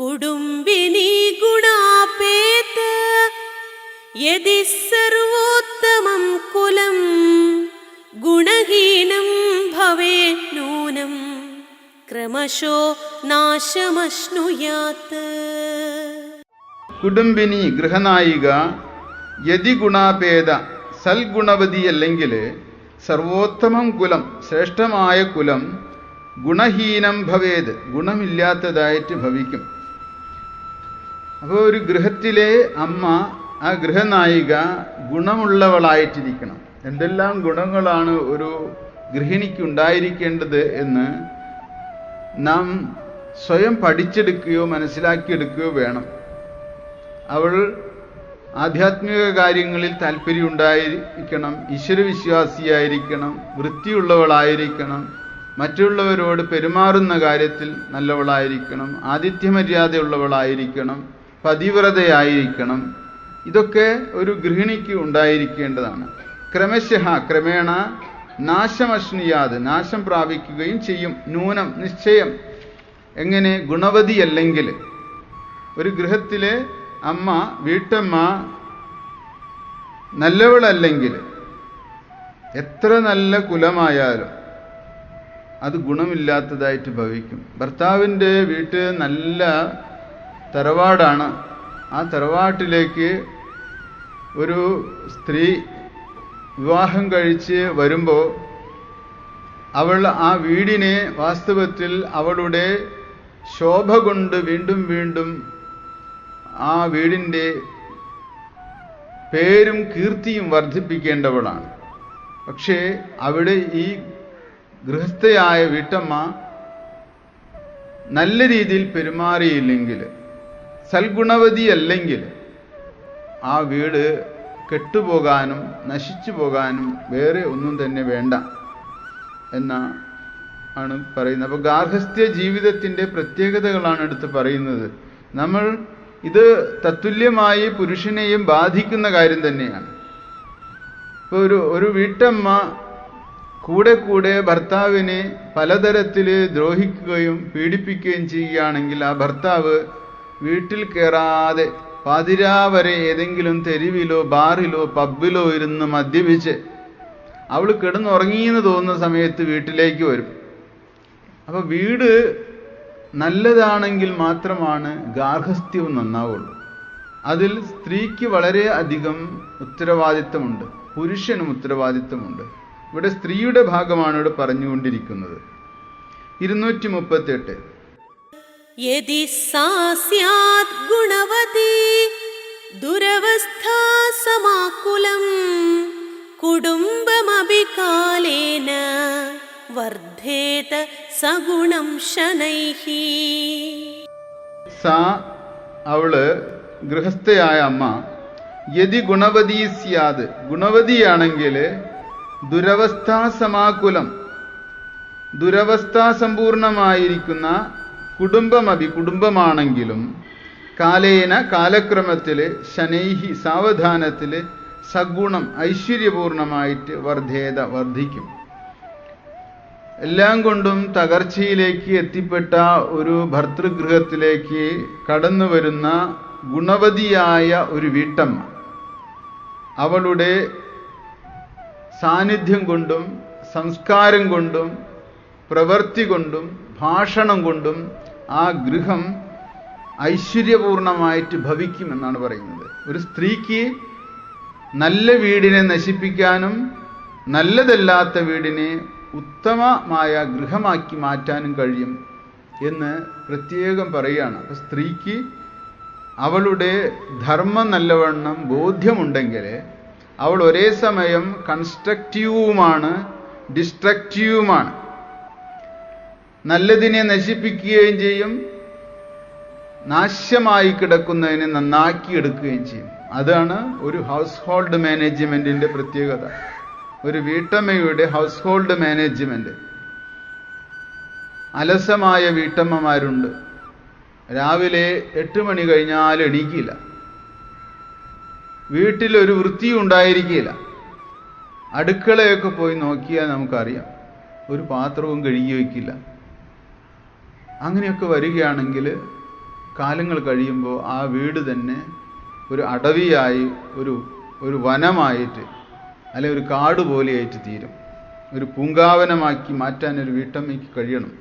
കുടുംബിനി ഗുണാപേത് യതി സർവോത്തമം കുലം ഗുണഹീനം ഭവേ നൂനം. ക്രമശോ നാശമശ്നുയാത്. കുടുംബിനി ഗൃഹനായിക യതി ഗുണാപേത സൽഗുണവതി അല്ലെങ്കിൽ സർവോത്തമം കുലം ശ്രേഷ്ഠമായ കുലം ഗുണഹീനം ഭവേത് ഗുണമില്ലാത്തതായിട്ട് ഭവിക്കും. അപ്പോൾ ഒരു ഗൃഹത്തിലെ അമ്മ ആ ഗൃഹനായിക ഗുണമുള്ളവളായിട്ടിരിക്കണം. എന്തെല്ലാം ഗുണങ്ങളാണ് ഒരു ഗൃഹിണിക്ക് ഉണ്ടായിരിക്കേണ്ടത് എന്ന് നാം സ്വയം പഠിച്ചെടുക്കുകയോ മനസ്സിലാക്കിയെടുക്കുകയോ വേണം. അവൾ ആധ്യാത്മിക കാര്യങ്ങളിൽ താല്പര്യമുണ്ടായിരിക്കണം ഈശ്വരവിശ്വാസിയായിരിക്കണം വൃത്തിയുള്ളവളായിരിക്കണം മറ്റുള്ളവരോട് പെരുമാറുന്ന കാര്യത്തിൽ നല്ലവളായിരിക്കണം ആതിഥ്യമര്യാദയുള്ളവളായിരിക്കണം പതിവ്രതയായിരിക്കണം. ഇതൊക്കെ ഒരു ഗൃഹിണിക്ക് ഉണ്ടായിരിക്കേണ്ടതാണ്. ക്രമശഃ ക്രമേണ നാശമശ്നിയാത് നാശം പ്രാപിക്കുകയും ചെയ്യും. നൂനം നിശ്ചയം. എങ്ങനെ? ഗുണവതിയല്ലെങ്കിൽ ഒരു ഗൃഹത്തിലെ അമ്മ വീട്ടമ്മ നല്ലവളല്ലെങ്കിൽ എത്ര നല്ല കുലമായാലും അത് ഗുണമില്ലാത്തതായിട്ട് ഭവിക്കും. ഭർത്താവിന്റെ വീട്ട് നല്ല തറവാടാണ്. ആ തറവാട്ടിലേക്ക് ഒരു സ്ത്രീ വിവാഹം കഴിച്ച് വരുമ്പോൾ അവൾ ആ വീടിനെ വാസ്തവത്തിൽ അവളുടെ ശോഭ കൊണ്ട് വീണ്ടും വീണ്ടും ആ വീടിന്റെ പേരും കീർത്തിയും വർദ്ധിപ്പിക്കേണ്ടവളാണ്. പക്ഷേ അവിടെ ഈ ഗൃഹസ്ഥയായ വീട്ടമ്മ നല്ല രീതിയിൽ പെരുമാറിയില്ലെങ്കിൽ സൽഗുണവതി അല്ലെങ്കിൽ ആ വീട് കെട്ടുപോകാനും നശിച്ചു പോകാനും വേറെ ഒന്നും തന്നെ വേണ്ട എന്ന ആണ് പറയുന്നത്. അപ്പോൾ ഗാർഹസ്ഥ്യ ജീവിതത്തിന്റെ പ്രത്യേകതകളാണ് എടുത്ത് പറയുന്നത്. നമ്മൾ ഇത് തത്തുല്യമായി പുരുഷനെയും ബാധിക്കുന്ന കാര്യം തന്നെയാണ്. ഇപ്പോൾ ഒരു ഒരു വീട്ടമ്മ കൂടെ കൂടെ ഭർത്താവിനെ പലതരത്തിൽ ദ്രോഹിക്കുകയും പീഡിപ്പിക്കുകയും ചെയ്യുകയാണെങ്കിൽ ആ ഭർത്താവ് വീട്ടിൽ കയറാതെ പതിരാ വരെ ഏതെങ്കിലും തെരുവിലോ ബാറിലോ പബ്ബിലോ ഇരുന്ന് മദ്യപിച്ച് അവൾ കിടന്നുറങ്ങിയെന്ന് തോന്നുന്ന സമയത്ത് വീട്ടിലേക്ക് വരും. അപ്പോൾ വീട് നല്ലതാണെങ്കിൽ മാത്രമാണ് ഗാർഹസ്ഥ്യവും നന്നാവുള്ളൂ. അതിൽ സ്ത്രീക്ക് വളരെ അധികം ഉത്തരവാദിത്തമുണ്ട്. പുരുഷനും ഉത്തരവാദിത്തമുണ്ട്. ഇവിടെ സ്ത്രീയുടെ ഭാഗമാണ് ഇവിടെ പറഞ്ഞുകൊണ്ടിരിക്കുന്നത്. ഇരുന്നൂറ്റി മുപ്പത്തെട്ട് യതി सा स्यात् ഗുണവതി दुरवस्था സമാകുലം कुटुम्बमपि कालेन वर्धेत സഗുണം ശനൈഹി സാ അവൾ ഗൃഹസ്ഥയായ അമ്മ. യതി ഗുണവതി സ്യാത് ഗുണവതിയാണെങ്കിൽ ദുരവസ്ഥാ സമാകുലം. ദുരവസ്ഥാ സമ്പൂർണമായിരിക്കുന്ന കുടുംബമഭി കുടുംബമാണെങ്കിലും കാലേന കാലക്രമത്തിൽ ശനൈഹി സാവധാനത്തിൽ സഗുണം ഐശ്വര്യപൂർണമായിട്ട് വർദ്ധേത വർദ്ധിക്കും എല്ലാം കൊണ്ടും തകർച്ചയിലേക്ക് എത്തിപ്പെട്ട ഒരു ഭർതൃഗൃഹത്തിലേക്ക് കടന്നു വരുന്ന ഗുണവതിയായ ഒരു വീട്ടമ്മ. അവളുടെ സാന്നിധ്യം കൊണ്ടും സംസ്കാരം കൊണ്ടും പ്രവൃത്തി കൊണ്ടും ഭാഷണം കൊണ്ടും ആ ഗൃഹം ഐശ്വര്യപൂർണമായിട്ട് ഭവിക്കുമെന്നാണ് പറയുന്നത്. ഒരു സ്ത്രീക്ക് നല്ല വീടിനെ നശിപ്പിക്കാനും നല്ലതല്ലാത്ത വീടിനെ ഉത്തമമായ ഗൃഹമാക്കി മാറ്റാനും കഴിയും എന്ന് പ്രത്യേകം പറയുകയാണ്. അപ്പോൾ സ്ത്രീക്ക് അവളുടെ ധർമ്മം നല്ലവണ്ണം ബോധ്യമുണ്ടെങ്കിൽ അവൾ ഒരേ സമയം കൺസ്ട്രക്റ്റീവുമാണ് ഡിസ്ട്രക്റ്റീവുമാണ് നല്ലതിനെ നശിപ്പിക്കുകയും ചെയ്യും. നാശമായി കിടക്കുന്നതിനെ നന്നാക്കി എടുക്കുകയും ചെയ്യും. അതാണ് ഒരു ഹൗസ് ഹോൾഡ് മാനേജ്മെന്റിന്റെ പ്രത്യേകത. ഒരു വീട്ടമ്മയുടെ ഹൗസ് ഹോൾഡ് മാനേജ്മെന്റ് അലസമായ വീട്ടമ്മമാരുണ്ട്. രാവിലെ എട്ട് മണി കഴിഞ്ഞാൽ എണീക്കില്ല. വീട്ടിലൊരു വൃത്തി ഉണ്ടായിരിക്കില്ല. അടുക്കളയൊക്കെ പോയി നോക്കിയാൽ നമുക്കറിയാം. ഒരു പാത്രവും കഴുകി വയ്ക്കില്ല. അങ്ങനെയൊക്കെ വരികയാണെങ്കിൽ കാലങ്ങൾ കഴിയുമ്പോൾ ആ വീട് തന്നെ ഒരു അടവിയായി ഒരു ഒരു വനമായിട്ട് അല്ലെങ്കിൽ ഒരു കാട് പോലെയായിട്ട് തീരും. ഒരു പൂങ്കാവനമാക്കി മാറ്റാൻ ഒരു വീട്ടമ്മയ്ക്ക് കഴിയണം.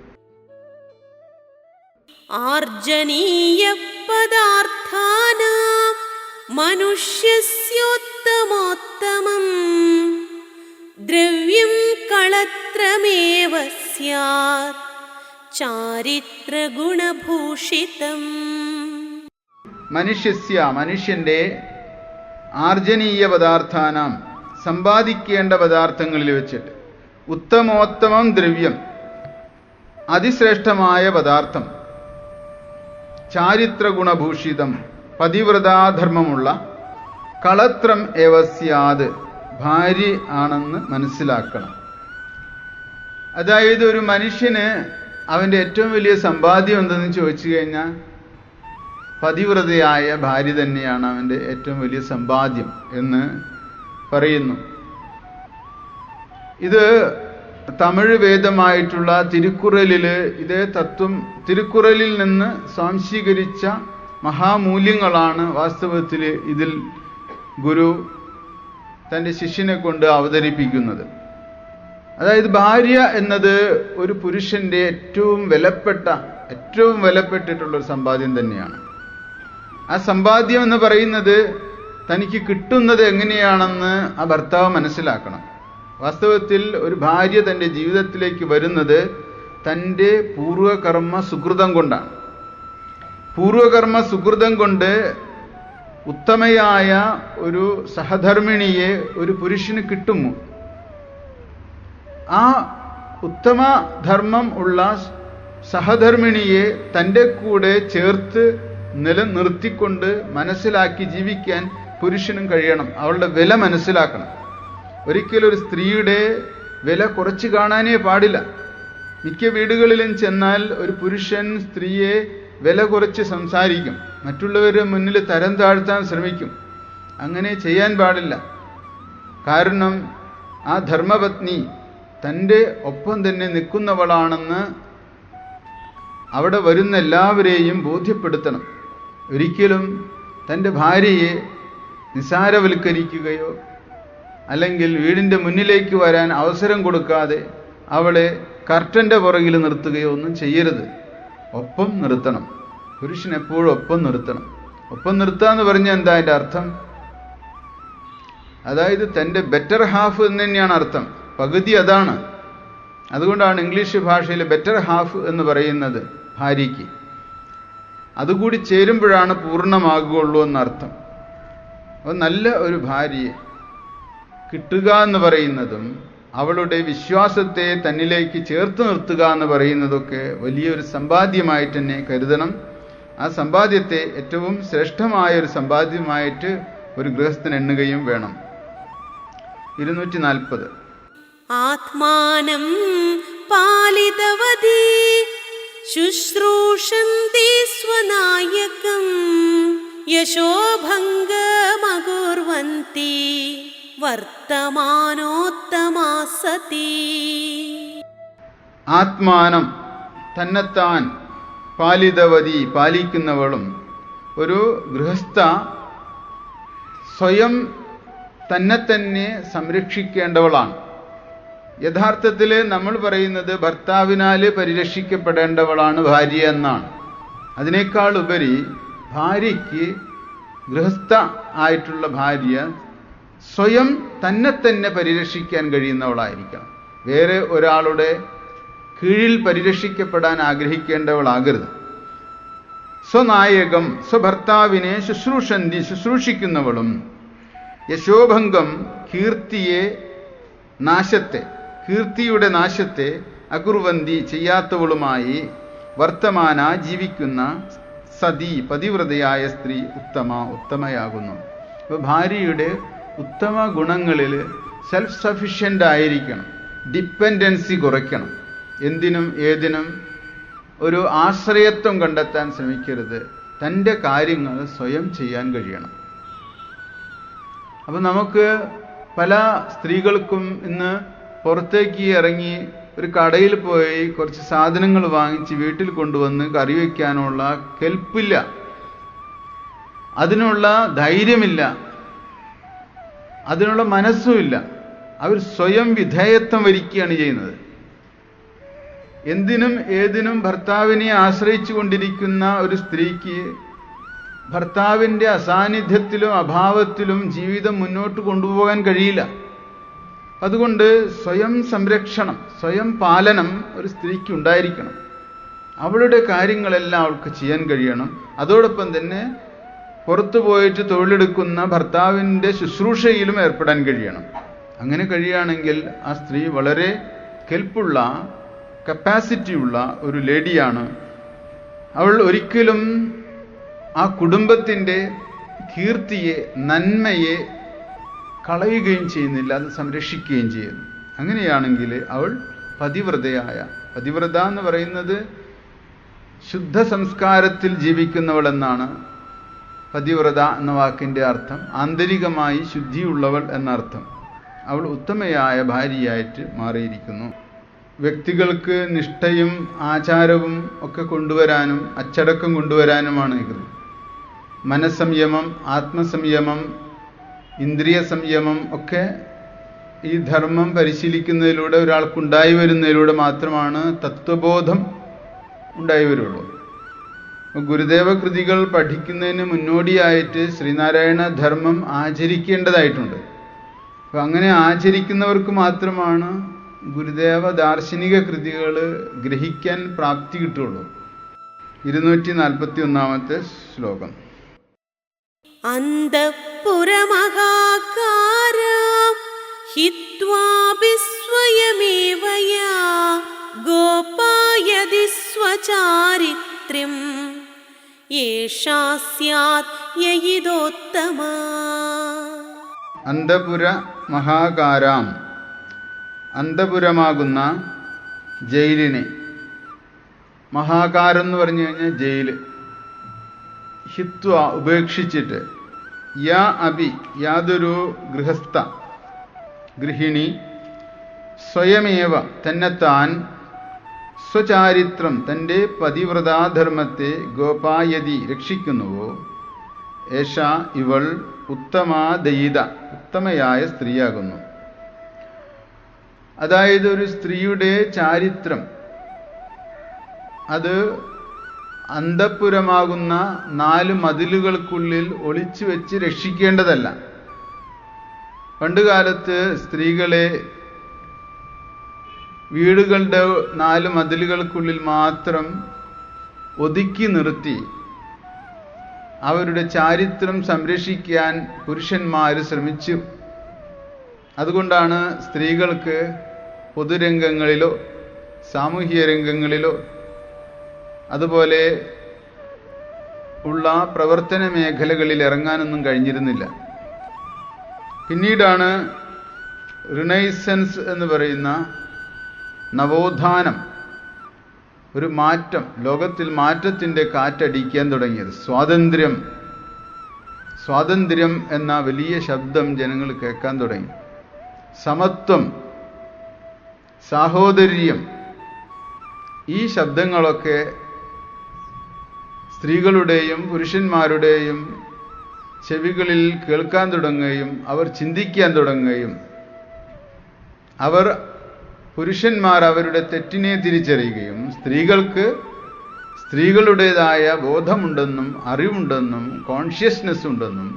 ആർജനീയപദാർത്ഥാനാം മനുഷ്യസ്യോത്തമോത്തമം ദ്രവ്യം കളത്രമേവ സ്യാത്. ചാരിത്രഗുണഭൂഷിതം. മനുഷ്യസ്യ മനുഷ്യന്റെ ആർജനീയ പദാർത്ഥാനാം സമ്പാദിക്കേണ്ട പദാർത്ഥങ്ങളിൽ വെച്ചിട്ട് ഉത്തമോത്തമം ദ്രവ്യം അതിശ്രേഷ്ഠമായ പദാർത്ഥം ചാരിത്രഗുണഭൂഷിതം പതിവ്രതാധർമ്മമുള്ള കളത്രം ഏവസ്യാത് ഭാര്യ ആണെന്ന് മനസ്സിലാക്കണം. അതായത് ഒരു മനുഷ്യന് അവന്റെ ഏറ്റവും വലിയ സമ്പാദ്യം എന്തെന്ന് ചോദിച്ചു കഴിഞ്ഞാൽ പതിവ്രതയായ ഭാര്യ തന്നെയാണ് അവന്റെ ഏറ്റവും വലിയ സമ്പാദ്യം എന്ന് പറയുന്നു. ഇത് തമിഴ് വേദമായിട്ടുള്ള തിരുക്കുറലിൽ ഇതേ തത്വം തിരുക്കുറലിൽ നിന്ന് സ്വാംശീകരിച്ച മഹാമൂല്യങ്ങളാണ് വാസ്തവത്തിൽ ഇതിൽ ഗുരു തന്റെ ശിഷ്യനെ കൊണ്ട് അവതരിപ്പിക്കുന്നത്. അതായത് ഭാര്യ എന്നത് ഒരു പുരുഷന്റെ ഏറ്റവും വിലപ്പെട്ട ഏറ്റവും വിലപ്പെട്ടിട്ടുള്ള ഒരു സമ്പാദ്യം തന്നെയാണ്. ആ സമ്പാദ്യം എന്ന് പറയുന്നത് തനിക്ക് കിട്ടുന്നത് എങ്ങനെയാണെന്ന് ആ ഭർത്താവ് മനസ്സിലാക്കണം. വാസ്തവത്തിൽ ഒരു ഭാര്യ തന്റെ ജീവിതത്തിലേക്ക് വരുന്നത് തന്റെ പൂർവകർമ്മ സുഹൃതം കൊണ്ടാണ്. പൂർവകർമ്മ സുഹൃതം കൊണ്ട് ഉത്തമയായ ഒരു സഹധർമ്മിണിയെ ഒരു പുരുഷന് കിട്ടുമോ? ആ ഉത്തമ ധർമ്മം ഉള്ള സഹധർമ്മിണിയെ തന്റെ കൂടെ ചേർത്ത് നിലനിർത്തിക്കൊണ്ട് മനസ്സിലാക്കി ജീവിക്കാൻ പുരുഷനും കഴിയണം. അവളുടെ വില മനസ്സിലാക്കണം. ഒരിക്കലും ഒരു സ്ത്രീയുടെ വില കുറച്ച് കാണാനേ പാടില്ല. മിക്ക വീടുകളിലും ചെന്നാൽ ഒരു പുരുഷൻ സ്ത്രീയെ വില കുറച്ച് സംസാരിക്കും. മറ്റുള്ളവരുടെ മുന്നിൽ തരം താഴ്ത്താൻ ശ്രമിക്കും. അങ്ങനെ ചെയ്യാൻ പാടില്ല. കാരണം ആ ധർമ്മപത്നി തന്റെ ഒപ്പം തന്നെ നിൽക്കുന്നവളാണെന്ന് അവിടെ വരുന്ന എല്ലാവരെയും ബോധ്യപ്പെടുത്തണം. ഒരിക്കലും തന്റെ ഭാര്യയെ നിസാരവൽക്കരിക്കുകയോ അല്ലെങ്കിൽ വീടിന്റെ മുന്നിലേക്ക് വരാൻ അവസരം കൊടുക്കാതെ അവളെ കർട്ടന്റെ പുറകിൽ നിർത്തുകയോ ഒന്നും ചെയ്യരുത്. ഒപ്പം നിർത്തണം. പുരുഷൻ എപ്പോഴും ഒപ്പം നിർത്തണം. ഒപ്പം നിർത്തുക എന്ന് പറഞ്ഞാൽ എന്താ അതിന്റെ അർത്ഥം? അതായത് തന്റെ ബെറ്റർ ഹാഫ് എന്ന് തന്നെയാണ് അർത്ഥം. പകുതി അതാണ്. അതുകൊണ്ടാണ് ഇംഗ്ലീഷ് ഭാഷയിൽ ബെറ്റർ ഹാഫ് എന്ന് പറയുന്നത് ഭാര്യയ്ക്ക്. അതുകൂടി ചേരുമ്പോഴാണ് പൂർണമാകുകയുള്ളൂ എന്നർത്ഥം. അപ്പോൾ നല്ല ഒരു ഭാര്യയെ കിട്ടുക എന്ന് പറയുന്നതും അവളുടെ വിശ്വാസത്തെ തന്നിലേക്ക് ചേർത്ത് നിർത്തുക എന്ന് പറയുന്നതൊക്കെ വലിയൊരു സമ്പാദ്യമായിട്ട് തന്നെ കരുതണം. ആ സമ്പാദ്യത്തെ ഏറ്റവും ശ്രേഷ്ഠമായ ഒരു സമ്പാദ്യമായിട്ട് ഒരു ഗൃഹസ്ഥൻ എണ്ണുകയും വേണം. ഇരുന്നൂറ്റി നാൽപ്പത് ആത്മാനം പാലിതവതി. ശുശ്രൂഷന്തി സ്വനായകം. യശോഭംഗമകുർവന്തി വർത്തമാനോത്തമാ സതി ആത്മാനം തന്നെത്താൻ പാലിതവതി പാലിക്കുന്നവളും ഒരു ഗൃഹസ്ഥ സ്വയം തന്നെ തന്നെ സംരക്ഷിക്കേണ്ടവളാണ്. യഥാർത്ഥത്തിൽ നമ്മൾ പറയുന്നത് ഭർത്താവിനാൽ പരിരക്ഷിക്കപ്പെടേണ്ടവളാണ് ഭാര്യ എന്നാണ്. അതിനേക്കാൾ ഉപരി ഭാര്യയ്ക്ക് ഗൃഹസ്ഥ ആയിട്ടുള്ള ഭാര്യ സ്വയം തന്നെ തന്നെ പരിരക്ഷിക്കാൻ കഴിയുന്നവളായിരിക്കണം. വേറെ ഒരാളുടെ കീഴിൽ പരിരക്ഷിക്കപ്പെടാൻ ആഗ്രഹിക്കേണ്ടവളാകരുത്. സ്വനായകം സ്വഭർത്താവിനെ ശുശ്രൂഷന്തി ശുശ്രൂഷിക്കുന്നവളും യശോഭംഗം കീർത്തിയെ നാശത്തെ കീർത്തിയുടെ നാശത്തെ അകുർവന്തി ചെയ്യാത്തവളുമായി വർത്തമാന ജീവിക്കുന്ന സതി പതിവ്രതയായ സ്ത്രീ ഉത്തമ ഉത്തമയാകുന്നു. അപ്പോൾ ഭാര്യയുടെ ഉത്തമ ഗുണങ്ങളിൽ സെൽഫ് സഫിഷ്യന്റ് ആയിരിക്കണം. ഡിപ്പെൻഡൻസി കുറയ്ക്കണം. എന്തിനും ഏതിനും ഒരു ആശ്രയത്വം കണ്ടെത്താൻ ശ്രമിക്കരുത്. തന്റെ കാര്യങ്ങൾ സ്വയം ചെയ്യാൻ കഴിയണം. അപ്പം നമുക്ക് പല സ്ത്രീകൾക്കും ഇന്ന് പുറത്തേക്ക് ഇറങ്ങി ഒരു കടയിൽ പോയി കുറച്ച് സാധനങ്ങൾ വാങ്ങിച്ച് വീട്ടിൽ കൊണ്ടുവന്ന് കറി വയ്ക്കാനുള്ള കെൽപ്പില്ല. അതിനുള്ള ധൈര്യമില്ല. അതിനുള്ള മനസ്സുമില്ല. അവർ സ്വയം വിധേയത്വം വരിക്കുകയാണ് ചെയ്യുന്നത്. എന്തിനും ഏതിനും ഭർത്താവിനെ ആശ്രയിച്ചു കൊണ്ടിരിക്കുന്ന ഒരു സ്ത്രീക്ക് ഭർത്താവിന്റെ അസാന്നിധ്യത്തിലും അഭാവത്തിലും ജീവിതം മുന്നോട്ട് കൊണ്ടുപോകാൻ കഴിയില്ല. അതുകൊണ്ട് സ്വയം സംരക്ഷണം സ്വയം പാലനം ഒരു സ്ത്രീക്ക് ഉണ്ടായിരിക്കണം. അവളുടെ കാര്യങ്ങളെല്ലാം അവൾക്ക് ചെയ്യാൻ കഴിയണം. അതോടൊപ്പം തന്നെ പുറത്തു പോയിട്ട് തൊഴിലെടുക്കുന്ന ഭർത്താവിന്റെ ശുശ്രൂഷയിലും ഏർപ്പെടാൻ കഴിയണം. അങ്ങനെ കഴിയുകയാണെങ്കിൽ ആ സ്ത്രീ വളരെ കെൽപ്പുള്ള കപ്പാസിറ്റിയുള്ള ഒരു ലേഡിയാണ്. അവൾ ഒരിക്കലും ആ കുടുംബത്തിന്റെ കീർത്തിയെ നന്മയെ കളയുകയും ചെയ്യുന്നില്ല അത് സംരക്ഷിക്കുകയും ചെയ്യുന്നു. അങ്ങനെയാണെങ്കിൽ അവൾ പതിവ്രതയായ പതിവ്രത എന്ന് പറയുന്നത് ശുദ്ധ സംസ്കാരത്തിൽ ജീവിക്കുന്നവൾ എന്നാണ്. പതിവ്രത എന്ന വാക്കിന്റെ അർത്ഥം ആന്തരികമായി ശുദ്ധിയുള്ളവൾ എന്നർത്ഥം. അവൾ ഉത്തമയായ ഭാര്യയായിട്ട് മാറിയിരിക്കുന്നു. വ്യക്തികൾക്ക് നിഷ്ഠയും ആചാരവും ഒക്കെ കൊണ്ടുവരാനും അച്ചടക്കം കൊണ്ടുവരാനുമാണ് ഇത് മനസ്സംയമം ആത്മസംയമം ഇന്ദ്രിയ സംയമം ഒക്കെ ഈ ധർമ്മം പരിശീലിക്കുന്നതിലൂടെ ഒരാൾക്കുണ്ടായി വരുന്നതിലൂടെ മാത്രമാണ് തത്വബോധം ഉണ്ടായി വരുള്ളൂ. ഗുരുദേവ കൃതികൾ പഠിക്കുന്നതിന് മുന്നോടിയായിട്ട് ശ്രീനാരായണ ധർമ്മം ആചരിക്കേണ്ടതായിട്ടുണ്ട്. അപ്പം അങ്ങനെ ആചരിക്കുന്നവർക്ക് മാത്രമാണ് ഗുരുദേവ ദാർശനിക കൃതികൾ ഗ്രഹിക്കാൻ പ്രാപ്തി കിട്ടുള്ളൂ. ഇരുന്നൂറ്റി നാൽപ്പത്തി ഒന്നാമത്തെ ശ്ലോകം. അന്തപുര മഹാകാരാം അന്തപുരമാകുന്ന ജയിലിനെ. മഹാകാരം എന്ന് പറഞ്ഞു കഴിഞ്ഞാൽ ജയിൽ ഹിത്വ ഉപേക്ഷിച്ചിട്ട്. യാ അബി യാതൊരു ഗൃഹസ്ഥ. ഗൃഹിണി സ്വയമേവ തന്നെത്താൻ സ്വചാരിത്രം തന്റെ പതിവ്രതാധർമ്മത്തെ ഗോപായതി രക്ഷിക്കുന്നുവോ? ഏഷ ഇവൾ ഉത്തമാദയിത ഉത്തമയായ സ്ത്രീയാകുന്നു. അതായത് ഒരു സ്ത്രീയുടെ ചാരിത്രം. അത് അന്തഃപുരമാകുന്ന നാല് മതിലുകൾക്കുള്ളിൽ ഒളിച്ചു വെച്ച് രക്ഷിക്കേണ്ടതല്ല. പണ്ടുകാലത്ത് സ്ത്രീകളെ വീടുകളുടെ നാല് മതിലുകൾക്കുള്ളിൽ മാത്രം ഒതുക്കി നിർത്തി അവരുടെ ചാരിത്രം സംരക്ഷിക്കാൻ പുരുഷന്മാർ ശ്രമിച്ചു. അതുകൊണ്ടാണ് സ്ത്രീകൾക്ക് പൊതുരംഗങ്ങളിലോ സാമൂഹിക രംഗങ്ങളിലോ അതുപോലെ ഉള്ള പ്രവർത്തന മേഖലകളിൽ ഇറങ്ങാനൊന്നും കഴിഞ്ഞിരുന്നില്ല. പിന്നീടാണ് റിനൈസൻസ് എന്ന് പറയുന്ന നവോത്ഥാനം ഒരു മാറ്റം ലോകത്തിൽ മാറ്റത്തിന്റെ കാറ്റടിക്കാൻ തുടങ്ങിയത്. സ്വാതന്ത്ര്യം സ്വാതന്ത്ര്യം എന്ന വലിയ ശബ്ദം ജനങ്ങൾ കേൾക്കാൻ തുടങ്ങി. സമത്വം സാഹോദര്യം ഈ ശബ്ദങ്ങളൊക്കെ സ്ത്രീകളുടെയും പുരുഷന്മാരുടെയും ചെവികളിൽ കേൾക്കാൻ തുടങ്ങുകയും അവർ ചിന്തിക്കാൻ തുടങ്ങുകയും അവർ പുരുഷന്മാർ അവരുടെ തെറ്റിനെ തിരിച്ചറിയുകയും സ്ത്രീകൾക്ക് സ്ത്രീകളുടേതായ ബോധമുണ്ടെന്നും അറിവുണ്ടെന്നും കോൺഷ്യസ്നെസ് ഉണ്ടെന്നും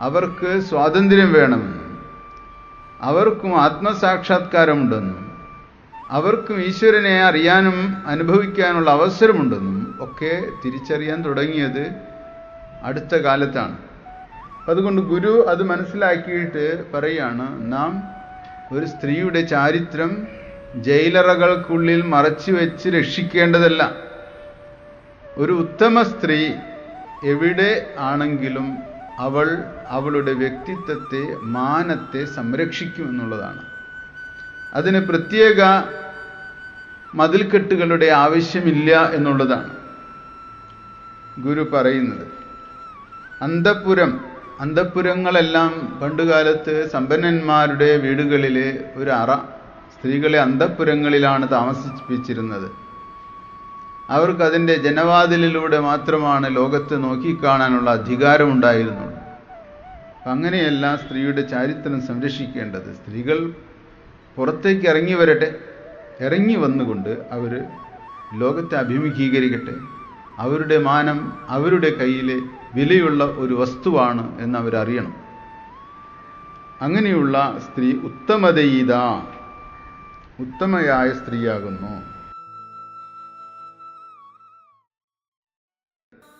അവർക്ക് സ്വാതന്ത്ര്യം വേണമെന്നും അവർക്കും ആത്മസാക്ഷാത്കാരമുണ്ടെന്നും അവർക്കും ഈശ്വരനെ അറിയാനും അനുഭവിക്കാനുള്ള അവസരമുണ്ടെന്നും ഒക്കെ തിരിച്ചറിയാൻ തുടങ്ങിയത് അടുത്ത കാലത്താണ്. അതുകൊണ്ട് ഗുരു അത് മനസ്സിലാക്കിയിട്ട് പറയാണ് നാം ഒരു സ്ത്രീയുടെ ചാരിത്രം ജയിലറകൾക്കുള്ളിൽ മറച്ചു വെച്ച് രക്ഷിക്കേണ്ടതല്ല. ഒരു ഉത്തമ സ്ത്രീ എവിടെ ആണെങ്കിലും അവൾ അവളുടെ വ്യക്തിത്വത്തെ മാനത്തെ സംരക്ഷിക്കും എന്നുള്ളതാണ്. അതിന് പ്രത്യേക മതിൽക്കെട്ടുകളുടെ ആവശ്യമില്ല എന്നുള്ളതാണ്. ഗുരു പറയുന്നത്. അന്തപുരം അന്തപുരങ്ങളെല്ലാം പണ്ടുകാലത്ത് സമ്പന്നന്മാരുടെ വീടുകളിൽ ഒരു അറ സ്ത്രീകളെ അന്തപുരങ്ങളിലാണ് താമസിപ്പിച്ചിരുന്നത്. അവർക്ക് അതിന്റെ ജനവാതിലിലൂടെ മാത്രമാണ് ലോകത്ത് നോക്കിക്കാണാനുള്ള അധികാരമുണ്ടായിരുന്നുള്ളൂ അപ്പം അങ്ങനെയല്ല സ്ത്രീയുടെ ചാരിത്രം സംരക്ഷിക്കേണ്ടത്. സ്ത്രീകൾ പുറത്തേക്ക് ഇറങ്ങി വരട്ടെ ഇറങ്ങി വന്നുകൊണ്ട് അവർ ലോകത്തെ അഭിമുഖീകരിക്കട്ടെ. അവരുടെ മാനം അവരുടെ കയ്യിലെ വിലയുള്ള ഒരു വസ്തുവാണ് എന്ന് അവരറിയണം അങ്ങനെയുള്ള സ്ത്രീ ഉത്തമതയിത. ഉത്തമയായ സ്ത്രീയാകുന്നു.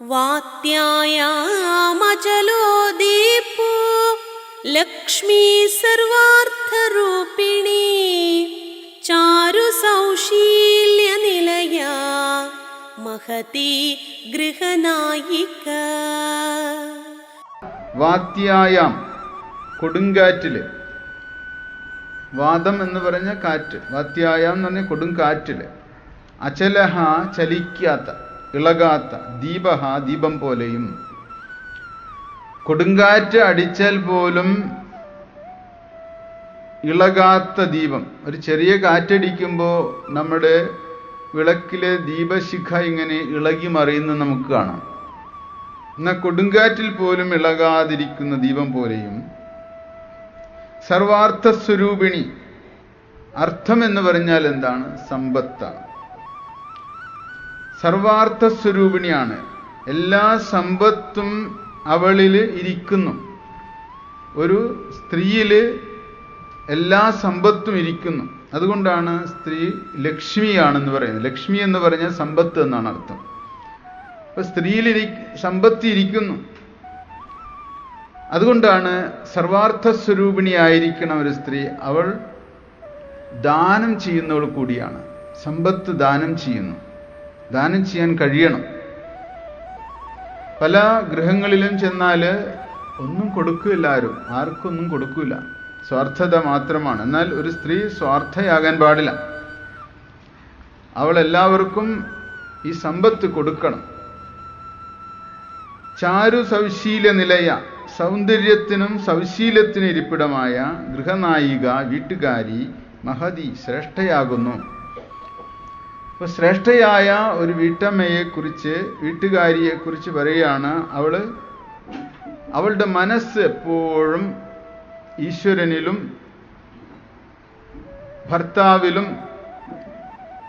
വാക്യായാമചലോ ദീപോ ലക്ഷ്മി സർവാർത്ഥരൂപിണി ചാരു സൗശീല്യ നിലയാ മഹതി ഗൃഹനായിക. വാത്യായാം കൊടുങ്കാറ്റിൽ. വാദം എന്ന് പറഞ്ഞ കാറ്റ് വാത്യായാം എന്ന് പറഞ്ഞ കൊടുങ്കാറ്റിൽ. അചലഹ ചലിക്കാത്ത ഇളകാത്ത ദീപഹ ദീപം പോലെയും. കൊടുങ്കാറ്റ് അടിച്ചാൽ പോലും ഇളകാത്ത ദീപം. ഒരു ചെറിയ കാറ്റടിക്കുമ്പോൾ നമ്മുടെ വിളക്കിലെ ദീപശിഖ ഇങ്ങനെ ഇളകി മറിയുന്നത് നമുക്ക് കാണാം. എന്നാൽ കൊടുങ്കാറ്റിൽ പോലും ഇളകാതിരിക്കുന്ന ദീപം പോലെയും സർവാർത്ഥ സ്വരൂപിണി അർത്ഥം എന്ന് പറഞ്ഞാൽ എന്താണ്? സമ്പത്താണ് സർവാർത്ഥ സ്വരൂപിണിയാണ് എല്ലാ സമ്പത്തും അവളിൽ ഇരിക്കുന്നു. ഒരു സ്ത്രീയിൽ എല്ലാ സമ്പത്തും ഇരിക്കുന്നു. അതുകൊണ്ടാണ് സ്ത്രീ ലക്ഷ്മിയാണെന്ന് പറയുന്നത്. ലക്ഷ്മി എന്ന് പറഞ്ഞാൽ സമ്പത്ത് എന്നാണ് അർത്ഥം. അപ്പൊ സ്ത്രീയിൽ ഇരി സമ്പത്ത് ഇരിക്കുന്നു. അതുകൊണ്ടാണ് സർവാർത്ഥ സ്വരൂപിണിയായിരിക്കണം ഒരു സ്ത്രീ അവൾ ദാനം ചെയ്യുന്നവൾ കൂടിയാണ്. സമ്പത്ത് ദാനം ചെയ്യുന്നു. ദാനം ചെയ്യാൻ കഴിയണം. പല ഗൃഹങ്ങളിലും ചെന്നാൽ ഒന്നും കൊടുക്കില്ല ആരും. ആർക്കൊന്നും കൊടുക്കില്ല. സ്വാർത്ഥത മാത്രമാണ്. എന്നാൽ ഒരു സ്ത്രീ സ്വാർത്ഥയാകാൻ പാടില്ല. അവൾ എല്ലാവർക്കും ഈ സമ്പത്ത് കൊടുക്കണം. ചാരു സൗശീല നിലയ സൗന്ദര്യത്തിനും സൗശീലത്തിനും ഇരിപ്പിടമായ ഗൃഹനായിക വീട്ടുകാരി മഹതി ശ്രേഷ്ഠയാകുന്നു. അപ്പൊ ശ്രേഷ്ഠയായ ഒരു വീട്ടമ്മയെ കുറിച്ച് വീട്ടുകാരിയെ കുറിച്ച് പറയുകയാണ് അവൾ. അവളുടെ മനസ്സ് എപ്പോഴും ഈശ്വരനിലും ഭർത്താവിലും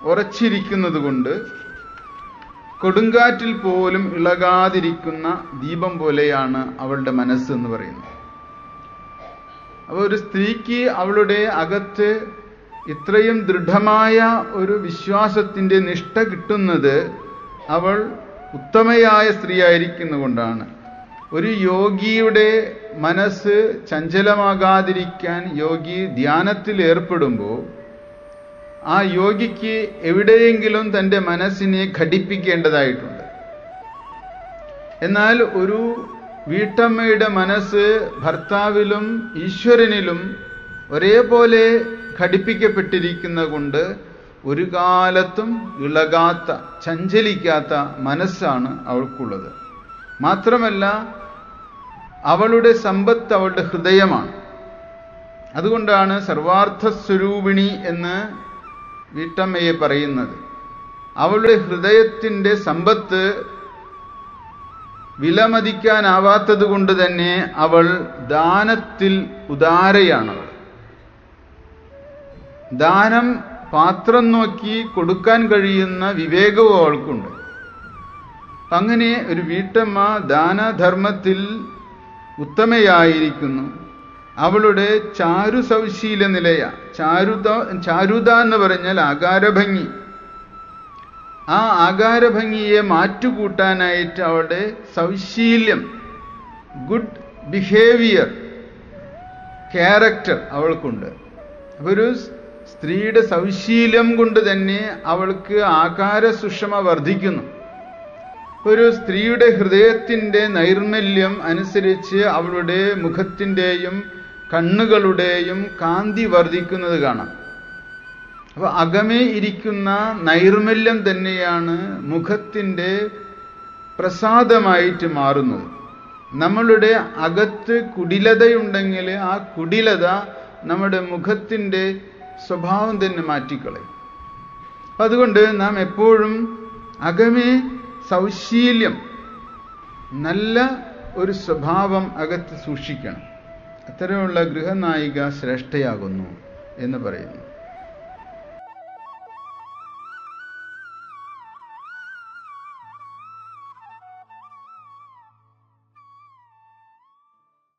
ഉറച്ചിരിക്കുന്നത് കൊണ്ട് കൊടുങ്കാറ്റിൽ പോലും ഇളകാതിരിക്കുന്ന ദീപം പോലെയാണ് അവളുടെ മനസ്സ് എന്ന് പറയുന്നത്. അപ്പോൾ ഒരു സ്ത്രീക്ക് അവളുടെ അകത്ത് ഇത്രയും ദൃഢമായ ഒരു വിശ്വാസത്തിന്റെ നിഷ്ഠ കിട്ടുന്നത് അവൾ ഉത്തമയായ സ്ത്രീ ആയിരിക്കുന്നുകൊണ്ടാണ് ഒരു യോഗിയുടെ മനസ്സ് ചഞ്ചലമാകാതിരിക്കാൻ യോഗി ധ്യാനത്തിൽ ഏർപ്പെടുമ്പോൾ ആ യോഗിക്ക് എവിടെയെങ്കിലും തന്റെ മനസ്സിനെ ഘടിപ്പിക്കേണ്ടതായിട്ടുണ്ട്. എന്നാൽ ഒരു വീട്ടമ്മയുടെ മനസ്സ് ഭർത്താവിലും ഈശ്വരനിലും ഒരേപോലെ ഘടിപ്പിക്കപ്പെട്ടിരിക്കുന്ന കൊണ്ട് ഒരു കാലത്തും ഇളകാത്ത ചഞ്ചലിക്കാത്ത മനസ്സാണ് അവൾക്കുള്ളത്. മാത്രമല്ല അവളുടെ സമ്പത്ത് അവളുടെ ഹൃദയമാണ്. അതുകൊണ്ടാണ് സർവാർത്ഥ സ്വരൂപിണി എന്ന് വീട്ടമ്മയെ പറയുന്നത്. അവളുടെ ഹൃദയത്തിന്റെ സമ്പത്ത് വിലമതിക്കാനാവാത്തത് കൊണ്ട് തന്നെ അവൾ ദാനത്തിൽ ഉദാരയാണവൾ. ദാനം പാത്രം നോക്കി കൊടുക്കാൻ കഴിയുന്ന വിവേകവും അവൾക്കുണ്ട്. അങ്ങനെ ഒരു വീട്ടമ്മ ദാനധർമ്മത്തിൽ ഉത്തമയായിരിക്കുന്നു. അവളുടെ ചാരു സൗശീല നിലയ ചാരുത ചാരുത എന്ന് പറഞ്ഞാൽ ആകാരഭംഗി. ആ ആകാരഭംഗിയെ മാറ്റുകൂട്ടാനായിട്ട് അവളുടെ സൗശീല്യം ഗുഡ് ബിഹേവിയർ ക്യാരക്ടർ അവൾക്കുണ്ട്. ഒരു സ്ത്രീയുടെ സൗശീല്യം കൊണ്ട് തന്നെ അവൾക്ക് ആകാര സുഷമ വർദ്ധിക്കുന്നു. ഒരു സ്ത്രീയുടെ ഹൃദയത്തിന്റെ നൈർമല്യം അനുസരിച്ച് അവളുടെ മുഖത്തിന്റെയും കണ്ണുകളുടെയും കാന്തി വർദ്ധിക്കുന്നത് കാണാം. അപ്പോൾ അകമേ ഇരിക്കുന്ന നൈർമല്യം തന്നെയാണ് മുഖത്തിന്റെ പ്രസാദമായിട്ട് മാറുന്നത് നമ്മളുടെ അകത്ത് കുടിലതയുണ്ടെങ്കിൽ ആ കുടിലത നമ്മുടെ മുഖത്തിന്റെ സ്വഭാവം തന്നെ മാറ്റിക്കളയും. അതുകൊണ്ട് നാം എപ്പോഴും അകമേ സൗശീല്യം നല്ല ഒരു സ്വഭാവം അകത്ത് സൂക്ഷിക്കണം. അത്തരമുള്ള ഗൃഹനായിക ശ്രേഷ്ഠയാകുന്നു എന്ന് പറയുന്നു.